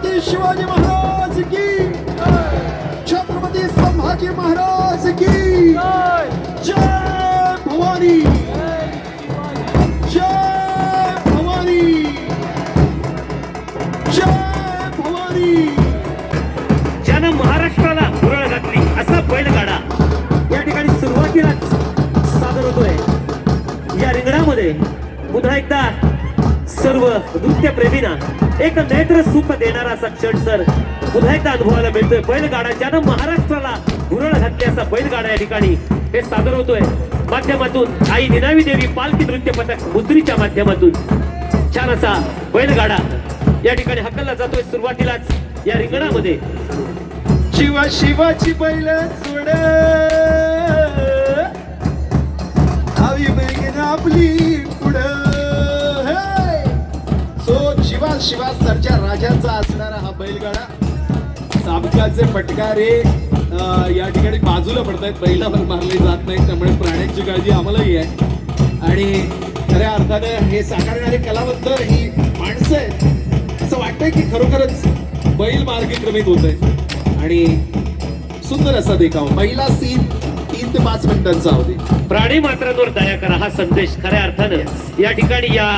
छत्रपती शिवाजी महाराज की छत्रपती संभाजी महाराज की जय! भवानी! जय भवानी! जय भवानी! ज्यानं महाराष्ट्राला भुरळ घातली असा बैलगाडा या ठिकाणी सुरुवातीलाच सादर होतोय. या रिंगणामध्ये पुन्हा एकदा सर्व नृत्यप्रेमींना एक नेत्र सुख देणारा असा क्षण सर. पुन्हा एकदा अनुभवायला मिळतोय. बैलगाडा ज्यानं महाराष्ट्राला भुरळ घातली असा बैलगाडा या ठिकाणी. हे सादर होतोय. माध्यमातून आई निनावी देवी पालखी नृत्य पथक मुद्रीच्या माध्यमातून. छान असा बैलगाडा या ठिकाणी हकलला जातोय सुरुवातीलाच या रिंगणामध्ये. शिवा शिवाची बैल सोड आपली पुढं. शिवा शिवा सरच्या राजाचा असणारा हा बैलगाडा. साबकाचे फटकारे या ठिकाणी बाजूला पडतायत. बैलावर मारले जात नाहीत त्यामुळे प्राण्यांची काळजी आम्हालाही आहे. आणि खऱ्या अर्थानं हे साकारणारे कलावंत ही माणसं आहेत. असं वाटतंय की खरोखरच बैल मार्गक्रमित होत आहे आणि सुंदर असा देखाव. पहिला सीन तीन ते पाच मिनिटांचा होते. प्राणी मात्रांवर दया करा हा संदेश खऱ्या अर्थानं. या ठिकाणी या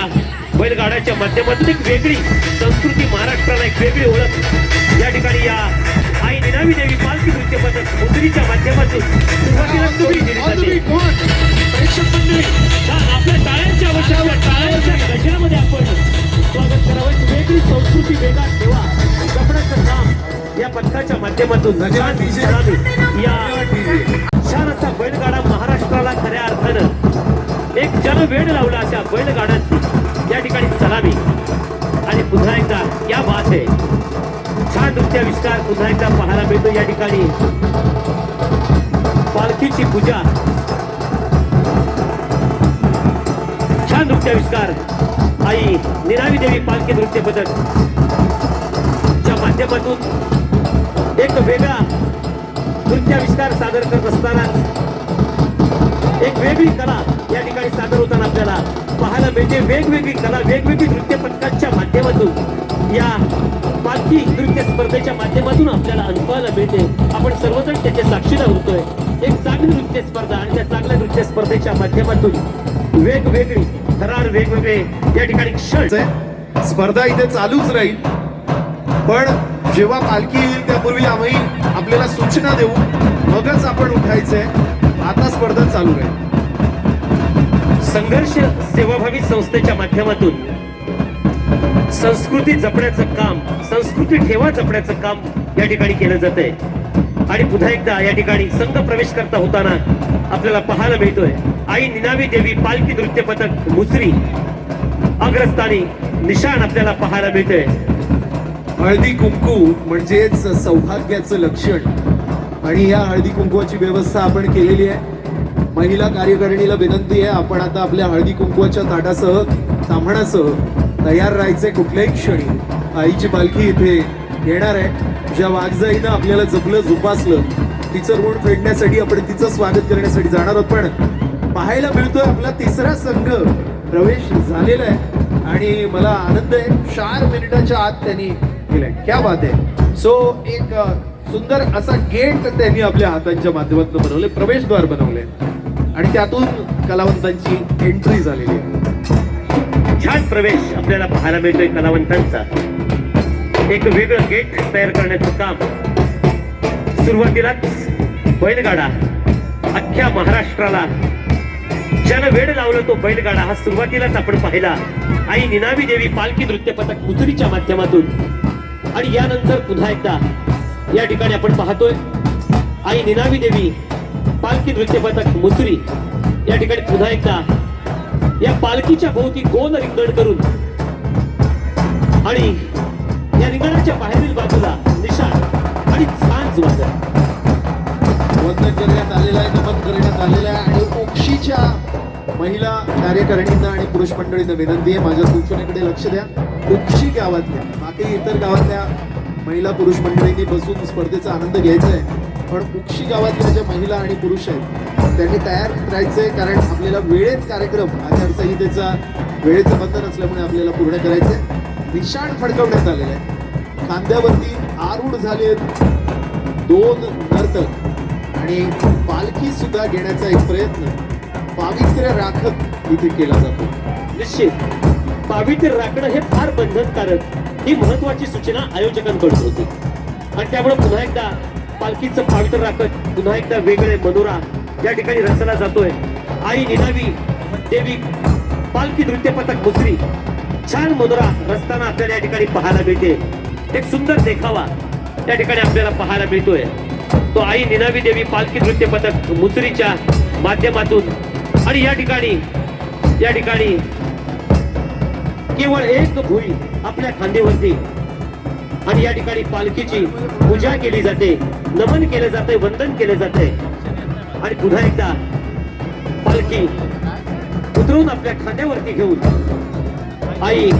बैलगाड्याच्या माध्यमातून एक वेगळी संस्कृती महाराष्ट्राला एक वेगळी ओळख. या ठिकाणी या आई निनावी देवी पालखी नृत्य पथक मुद्रीच्या माध्यमातून सुरुवातीला प्रेक्षक मंडळी. हा, आपल्या टाळ्यांच्या आवश्यकता टाळ्यांच्या गजरामध्ये आपण स्वागत करावं. वेगळी संस्कृती वेगळा ठेवा. कपड्याचं काम या पथकाच्या माध्यमातून. या छान असा बैलगाडा महाराष्ट्राला खऱ्या अर्थानं एक जन वेळ लावला अशा बैलगाड्यांची या ठिकाणी सलामी. आणि पुन्हा एकदा या बात आहे छान नृत्याविष्कार पुन्हा एकदा पाहायला मिळतो या ठिकाणी. पालखीची पूजा. छान नृत्याविष्कार आई निरावी देवी पालखी नृत्य पथक. च्या माध्यमातून एक वेगळा नृत्याविष्कार सादर करत असताना एक वेगळी कला या ठिकाणी सादर होताना आपल्याला पाहायला मिळते. वेगवेगळी कला वेगवेगळी नृत्य पथकांच्या माध्यमातून या पालखी नृत्य स्पर्धेच्या माध्यमातून आपल्याला अनुभवायला मिळते. आपण सर्वजण त्याचे साक्षीदार होतोय. एक चांगली नृत्य स्पर्धा आणि त्या चांगल्या नृत्य स्पर्धेच्या माध्यमातून वेगवेगळी थरार वेगवेगळे या ठिकाणी क्षण. स्पर्धा इथे चालूच राहील. पण जेव्हा पालखी येईल त्यापूर्वी आम्ही आपल्याला सूचना देऊ. मगच आपण उठायचंय. आता स्पर्धा चालू राहील. संघर्ष सेवाभावी संस्थेच्या माध्यमातून. संस्कृती जपण्याचं काम संस्कृती ठेवा जपण्याचं काम या ठिकाणी केलं जात आहे आणि पुन्हा एकदा या ठिकाणी संघ प्रवेश करता होताना आपल्याला पाहायला मिळतोय. आई निनावी देवी पालखी नृत्य पथक मुसरी. अग्रस्थानी निशाण आपल्याला पाहायला मिळतंय. हळदी कुंकू म्हणजेच सौभाग्याचं लक्षण. आणि या हळदी कुंकवाची व्यवस्था आपण केलेली आहे. महिला कार्यकारिणीला विनंती आहे आपण आता आपल्या हळदी कुंकवाच्या ताटासह तांबणासह तयार राहायचे कुठल्याही क्षणी. आईची पालखी इथे येणार आहे. ज्या वाघजाईनं आपल्याला जपलं जोपासलं तिचं ऋण फेडण्यासाठी आपण तिचं स्वागत करण्यासाठी जाणार आहोत. पण पाहायला मिळतोय आपला तिसरा संघ प्रवेश झालेला आहे. आणि मला आनंद आहे चार मिनिटाच्या आत त्यांनी केलंय. क्या बात आहे. सो एक सुंदर असा गेट त्यांनी आपल्या हातांच्या माध्यमातून बनवले प्रवेशद्वार बनवले आणि त्यातून कलावंतांची एंट्री झालेली आहे. छान प्रवेश आपल्याला पाहायला मिळतोय कलावंतांचा. एक वेगळं गेट तयार करण्याचं काम. सुरुवातीलाच बैलगाडा अख्ख्या महाराष्ट्राला ज्यानं वेळ लावलं तो बैलगाडा हा सुरुवातीलाच आपण पाहिला. आई निनावी देवी पालखी नृत्य पथक माध्यमातून. आणि यानंतर पुन्हा एकदा या ठिकाणी आपण पाहतोय आई निनावी देवी पालखी नृत्य पथक मुसरी. या ठिकाणी पुन्हा एकदा या पालखीच्या भोवती गोल रिंगण करून आणि या रिंगणाच्या बाहेरील बाजूला निशाण आणि सांज वाजत. वंदन करण्यात आलेलं आहे नमन करण्यात आलेलं आहे. आणि ओक्षीच्या महिला कार्यकारिणींना आणि पुरुष मंडळींना विनंती आहे माझ्या सूचनेकडे लक्ष द्या. ओक्षी गावातल्या बाकी इतर गावातल्या महिला पुरुष मंडळींनी बसून स्पर्धेचा आनंद घ्यायचा आहे. पण उक्षी गावातल्या ज्या महिला आणि पुरुष आहेत त्यांनी तयार राहायचंय कारण आपल्याला वेळेत कार्यक्रम आचारसंहितेचा वेळेचं बंधन असल्यामुळे आपल्याला पूर्ण करायचंय. निशाण फडकवण्यात आलेलं आहे. खांद्यावरती आरूढ झालेत दोन नर्तक आणि पालखी सुद्धा घेण्याचा एक प्रयत्न पावित्र्य राखत इथे केला जातो. निश्चित. पावित्र्य राखणं हे फार बंधनकारक ही महत्वाची सूचना आयोजकांकडून होती. आणि त्यामुळे पुन्हा एकदा पालखीचं पावित्र्य राखत पुन्हा एकदा वेगळे मनोरा या ठिकाणी रचला जातोय. आई निनावी देवी पालखी नृत्य पथक मुसरी. छान मनोरा रचताना आपल्याला या ठिकाणी पाहायला मिळते. एक सुंदर देखावा त्या ठिकाणी आपल्याला पाहायला मिळतोय. तो आई निनावी देवी पालखी नृत्य पथक मुसरीच्या माध्यमातून आणि या ठिकाणी या ठिकाणी केवळ एक भुई आपल्या खांदेवरती आणि या ठिकाणी पालखीची पूजा केली जाते. नमन केलं जाते वंदन केलं जाते आणि पुन्हा एकदा पालखी उतरून आपल्या खांद्यावरती घेऊन आई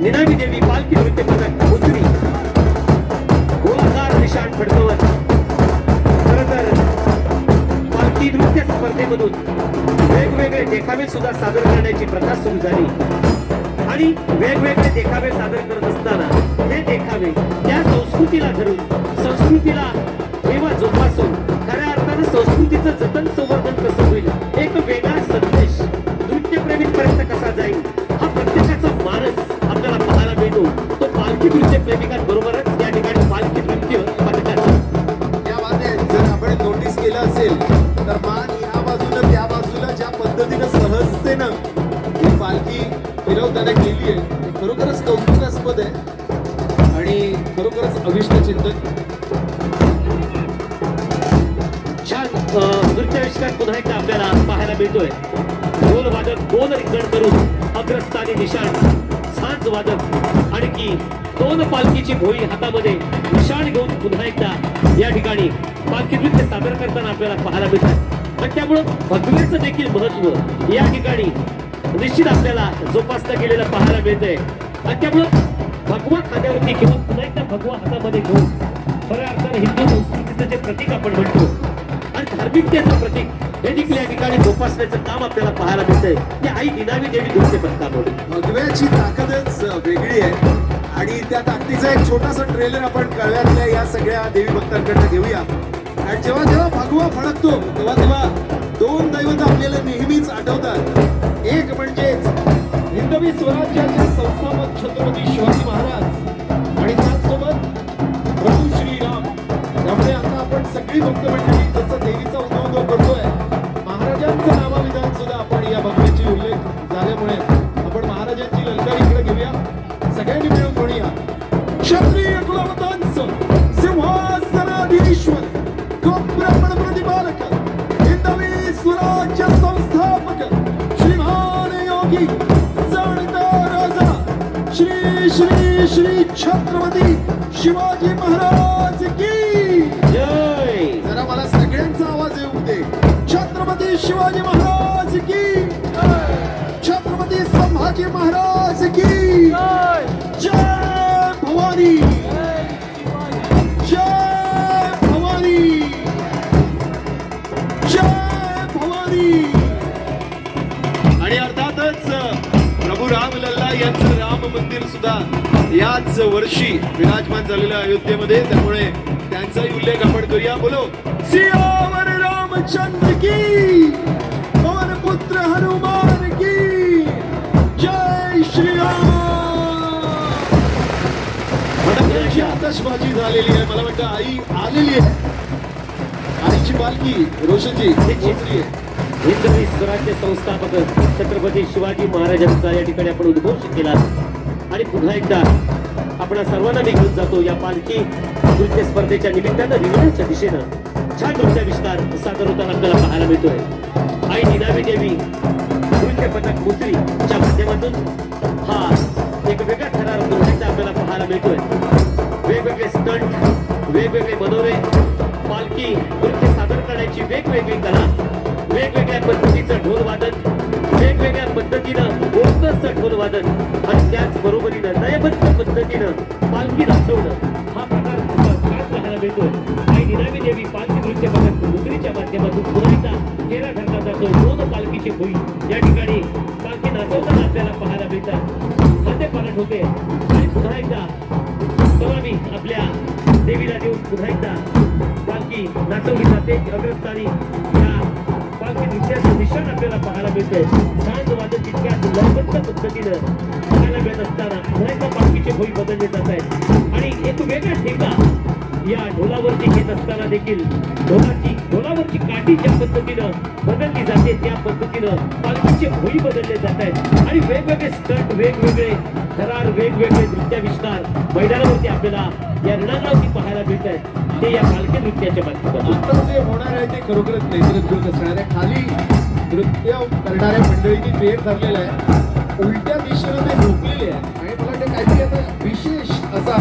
निनावी देवी पालखी नृत्य पथक उतरी गोलाकार निशाण फडकवत खर तर पालखी नृत्य स्पर्धेमधून वेगवेगळे देखावे सुद्धा सादर करण्याची प्रथा सुरू झाली. आणि वेगवेगळे देखावे सादर करत असताना हे देखावे त्या संस्कृतीला धरून संस्कृतीला ठेवा जोपासून खऱ्या अर्थानं संस्कृतीचं जतन संवर्धन कसं झांज वादक. आणखी दोन पालखीची भोई हातामध्ये निशाण घेऊन पुन्हा एकदा या ठिकाणी पालखी नृत्य सादर करताना आपल्याला पाहायला मिळतात. आणि त्यामुळं भगवेचं देखील महत्त्व या ठिकाणी निश्चित आपल्याला जोपासता गेलेलं पाहायला मिळतंय. आणि त्यामुळं भगवा खांद्यावरती घेऊन पुन्हा एकदा भगवा हातामध्ये घेऊन खऱ्या अर्थाने हिंदू संस्कृतीचं जे प्रतीक आपण म्हणतो आणि धार्मिकतेचं प्रतीक हे देखील या ठिकाणी जोपासण्याचं काम आपल्याला पाहायला मिळतंय. की आई निनावी देवी नृत्य पथकामुळे भगव्याची ताकदच वेगळी आहे. आणि त्या ताकदीचा एक छोटासा ट्रेलर आपण कळव्यातल्या या सगळ्या देवी भक्तांकडनं घेऊया. आणि जेव्हा जेव्हा भगवा फडकतो तेव्हा तेव्हा दोन दैवत आपल्याला नेहमीच आठवतात. एक म्हणजेच हिंदवी स्वराज्याचे संस्थापक छत्रपती शिवाजी महाराज. आणि त्याचसोबत प्रभू श्रीराम. त्यामुळे आता आपण सगळी भक्त मंडळी जसं देवीचा उद्योग करतोय महाराजांचं नामाविधान सुद्धा आपण या भगवेची उल्लेख झाल्यामुळे आपण महाराजांची ललकार इकडे घेऊया. सगळ्यांनी मिळून म्हणूया क्षत्रिय कुलवतांच सिंहासनाधीश्वर ब्राह्मण प्रतिपालक हिंदवी स्वराज्य संस्थापक श्रीमान योगी जाणता राजा श्री श्री श्री छत्रपती शिवाजी महाराज की छत्रपती शिवाजी महाराज की छत्रपती संभाजी महाराज की जय भवानी। जय भवानी। जय भवानी। आणि अर्थातच प्रभू राम लल्ला यांचं राम मंदिर सुद्धा याच वर्षी विराजमान झालेलं अयोध्येमध्ये. त्यामुळे त्यांचाही उल्लेख आपण करूया. बोलो सियावर रामचंद्र की पवन पुत्र हनुमान की। जय श्री राम। आतशबाजी झालेली आहे. मला वाटतं आई आलेली आहे. आईची पालखी रोशनजी पोहोचली आहे. हिंदवी स्वराज्य संस्थापक छत्रपती शिवाजी महाराजांचा या ठिकाणी आपण उद्घोष केला. आणि पुन्हा एकदा आपण सर्वांना मी घेऊन जातो या पालखी नृत्य स्पर्धेच्या निमित्तानं रिंगणाच्या दिशेनं. छान नृत्याविष्कार सादर होताना आपल्याला पाहायला मिळतोय. आई निनावी देवी नृत्य पथक मुसरीच्या माध्यमातून हा एक वेगळा थरार पुन्हा आपल्याला पाहायला मिळतोय. वेगवेगळे स्टंट वेगवेगळे मनोरे पालखी नृत्य सादर करण्याची वेगवेगळी कला वेगवेगळ्या पद्धतीचं ढोल वादन वेगवेगळ्या पद्धतीनं बोलतचं ढोल वादन आणि त्याच बरोबरीनं लयबद्ध पद्धतीनं पालखी दाखवणं हा प्रकार पाहायला मिळतो आई निनावी देवी पालखी नृत्य पथक डुगरीच्या माध्यमातून पुन्हा एकदा तेरा घरला जातो दोन पालखीची होईल या ठिकाणी पालखी नाचवताना आपल्याला पाहायला मिळतात. खाते पालट होते. देखील ढोलाची ढोलावरची काठी ज्या पद्धतीनं बदलली जाते त्या पद्धतीनं पालखीचे भोई बदलले जात आहेत. आणि वेगवेगळे स्टंट वेगवेगळे थरार वेगवेगळे नृत्याविष्कार मैदानावरती आपल्याला या रणांगावरती पाहायला मिळत आहेत. ते या पालखी नृत्याच्या बाबतीत आता जे होणार आहे ते खरोखरच नेतृत्व असणार आहे. खाली नृत्य करणाऱ्या मंडळींनी क्रिएट ठरलेलं आहे. उलट्या दिशेनं ते झोपलेले आहे. आणि मला वाटतं काहीतरी आता विशेष असा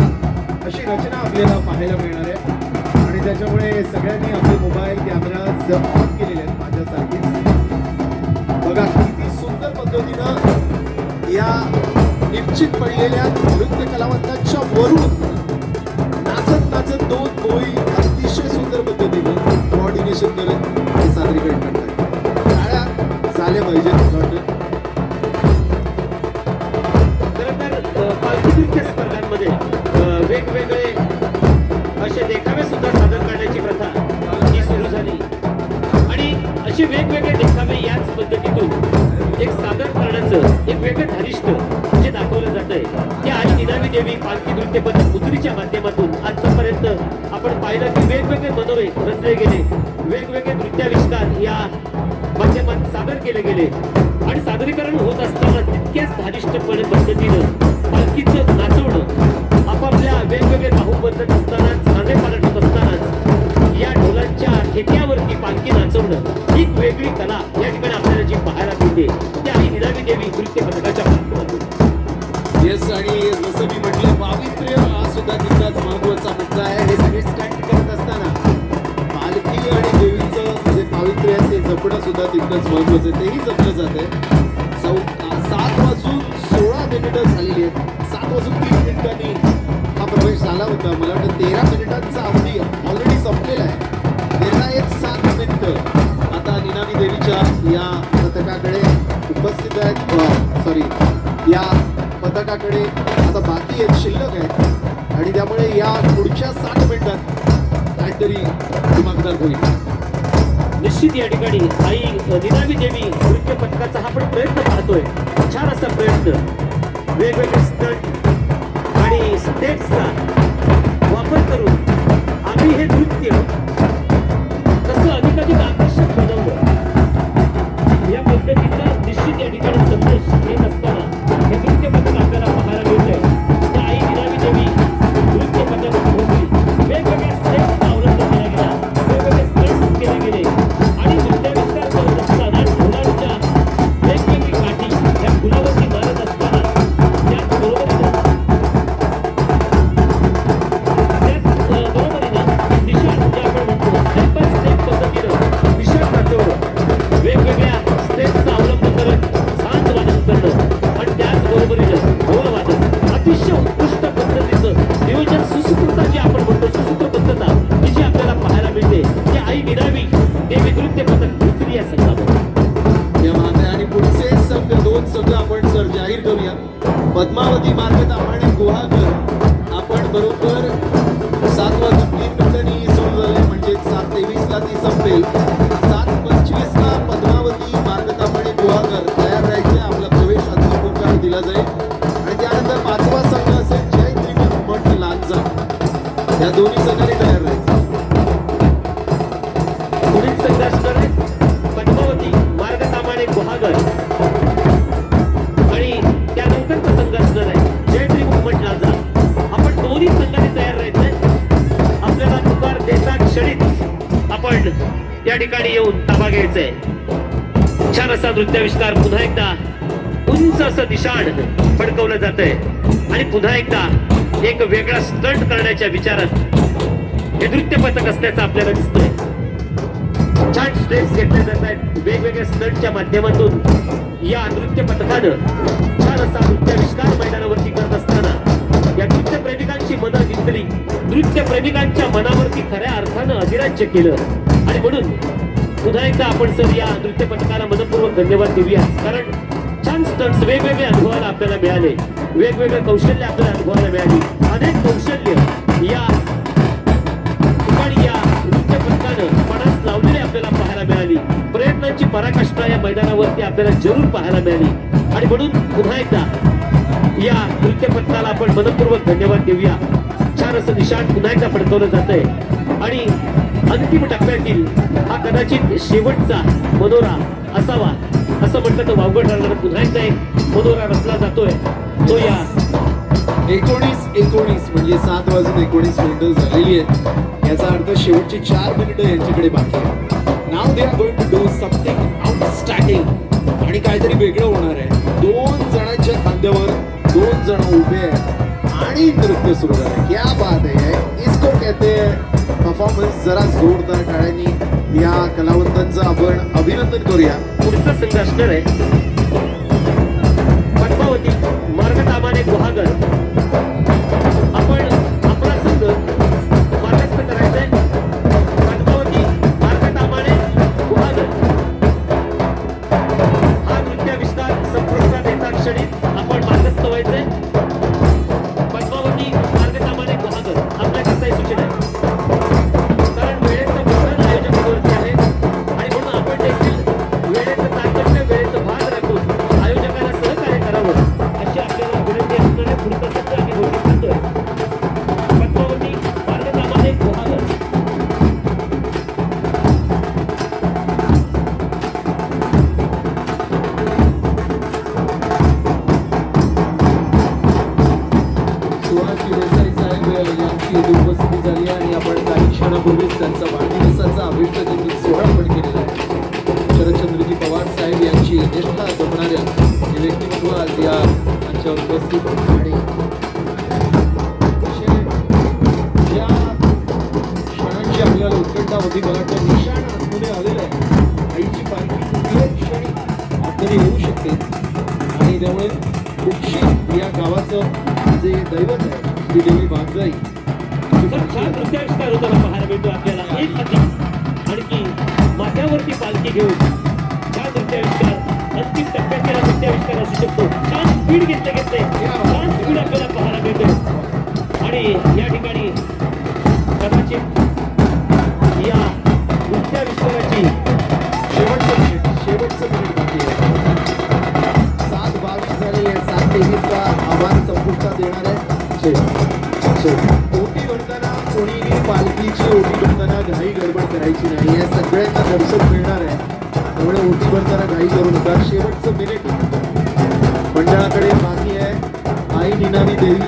अशी रचना आपल्याला पाहायला मिळणार आहे. आणि त्याच्यामुळे सगळ्यांनी आपले मोबाईल कॅमेरा ऑन केलेले आहेत माझ्यासारखेच. बघा किती सुंदर पद्धतीनं या निश्चित पडलेल्या नृत्य कलावंतांच्या वरून नाचत नाचत दोन बोई अतिशय सुंदर पद्धतीनं कॉर्डिनेशन करत सादरीकरण करतात टाळ्या झाल्या पाहिजेत. असे वेगवेगळे देखावे याच पद्धतीतून एक सादर करण्याचं एक वेगळं धारिष्ट जे दाखवलं जात आहे ते आई निनावी देवी पालखी नृत्य उतरीच्या माध्यमातून आतापर्यंत आपण पाहिलं की वेगवेगळे मनोरे रचले गेले. वेगवेगळे नृत्याविष्कार या माध्यमात सादर केले गेले. आणि सादरीकरण होत असताना तितक्याच धारिष्टपणे पद्धतीनं पालखीचं नाचवणं आपापल्या वेगवेगळे बाहू बदलत असतानाच कांदे पालट होत असतानाच या ढोलांच्या ठेक्यावरती पालखी नाचवणं ही एक वेगळी कला या ठिकाणी आपल्याला जी पाहायला मिळते ती आई निरावी देवी नृत्य पथकाच्या माध्यमातून. येस आणि जसं मी म्हटलं पावित्र्य हा सुद्धा तितकाच महत्त्वाचा मुद्दा आहे. हे सगळे स्टँड करत असताना पालखी आणि देवीचं जे पावित्र्य आहे ते जपणं सुद्धा तितकंच महत्वाचं आहे. तेही जपलं जात आहे. चौ सात वाजून सोळा मिनिटं झालेली आहेत. सात वाजून तीन मिनिटांनी हा प्रवेश झाला होता. मला वाटतं तेरा मिनिटांचा अवधी एक सात आता निनामी देवीच्या या पथकाकडे उपस्थित आहेत. सॉरी या पथकाकडे आता बाकी आहेत शिल्लक आहेत. आणि त्यामुळे या पुढच्या सात मिनिटात काहीतरी दिमागदार होईल. निश्चित या ठिकाणी आई निनामी देवी नृत्य पथकाचा हा आपण प्रयत्न पाहतोय. छान असा प्रयत्न. वेगवेगळे स्टंट आणि स्टेट्सचा दाभाडे तयार राहायचे आपला प्रवेश अंतिम दिला जाईल आणि त्यानंतर पाचवा संघ असेल जय त्रिमठ मठ लांजा या दोन्ही संघांनी तयार राहायचं पुढील संघ असणार आहे पद्मावती मार्ग सामाने गुहागर आणि त्यानंतरचा संघ असणार आहे जय श्री मुहम्मद लाजा आपण दोन्ही संघाने तयार राहायचंय आपल्याला तुकार देता क्षणीच आपण या ठिकाणी येऊन ताबा घ्यायचंय. छान असा नृत्याविष्कार पुन्हा एकदा उंच असं निशाण फडकवलं जात आहे आणि पुन्हा एकदा एक वेगळा स्टंट करण्याच्या विचारात हे नृत्य पथक असल्याचं आपल्याला दिसतंय. छान स्टेप्स घेतले जात आहेत. वेगवेगळ्या स्टंटच्या माध्यमातून या नृत्य पथकानं छान असा नृत्याविष्कार मैदानावरती करत असताना या नृत्य प्रेमिकांची मनं जिंकली. नृत्य प्रेमिकांच्या मनावरती खऱ्या अर्थानं अधिराज्य केलं. आणि म्हणून पुन्हा एकदा आपण सर या नृत्य पथकाला मनपूर्वक धन्यवाद देऊया कारण छान स्टंट्स वेगवेगळे अनुभवाला आपल्याला मिळाले. वेगवेगळे कौशल्य आपल्याला अनुभवाला मिळाली. अनेक कौशल्य या ठिकाणी या नृत्य पथकानं पणास लावलेली आपल्याला पाहायला मिळाली. प्रयत्नांची पराकाष्ठा या मैदानावरती आपल्याला जरूर पाहायला मिळाली. आणि म्हणून पुन्हा एकदा या नृत्य पथकाला आपण मनपूर्वक धन्यवाद देऊया. छान असं निशाण पुन्हा एकदा फडकवलं जात आहे आणि अंतिम टप्प्यातील हा कदाचित शेवटचा मनोरा असावा असं म्हटलं तर वावगड राहणार पुन्हा एकदा एक मनोरा रचला जातोय. तो या. एकोणीस एकोणीस म्हणजे सात वाजून एकोणीस मिनिटं झालेली आहेत. याचा अर्थ शेवटची चार मिनिटं यांच्याकडे बाकी आहे नाव they are going to do something outstanding आणि काहीतरी वेगळं होणार आहे. दोन जणांच्या खांद्यावर दोन जण उभे आहेत. आणि नृत्य सुरू झालं परफॉर्मन्स जरा जोरदार टाळ्यांनी या कलावंतांचं आपण अभिनंदन करूया. पुढचा संघ असणार आहे. क्षणापूर्वीच त्यांचा वाढदिवसाचा अभिष्ट देखील सोहळा पण केलेला आहे. शरदचंद्रजी पवार साहेब यांची निष्ठा जपणाऱ्या हे व्यक्तिमत्व आज या आमच्या उपस्थित आणि अतिशय क्षणांची आपल्याला उत्कंठा होती मला वाटतं निशाण आतमध्ये आलेलं आहे आईची पालखी क्षणी आतमध्ये येऊ शकते? आणि त्यामुळे कुक्षी या गावाचं जे दैवत आहे ती देवी बागजाई तर छान नृत्याविष्कार होताना पाहायला मिळतो आपल्याला. एक हाती आणखी माथ्यावरती पालखी घेऊन छान नृत्याविष्कार अंतिम टप्प्यातील हा नृत्याविष्कार असू शकतो. छान स्पीड घेतले घेतले. छान स्पीड आपल्याला पाहायला मिळतो आणि या ठिकाणी कदाचित या नृत्याविष्काराची शेवटचं शेवटचं मिनिट बाकी आहे. सात बावीस झालेली आहे सात तेवीसचा आव्हान संपुष्टात येणार आहे. पालखीची ओटी भरताना घाई गडबड करायची नाही. या सगळ्यांना दर्शन मिळणार आहे. त्यामुळे ओटी भरताना घाई करू नका शेवटचं मिनिट मंडळाकडे बाकी आहे. आई निनावी देवी.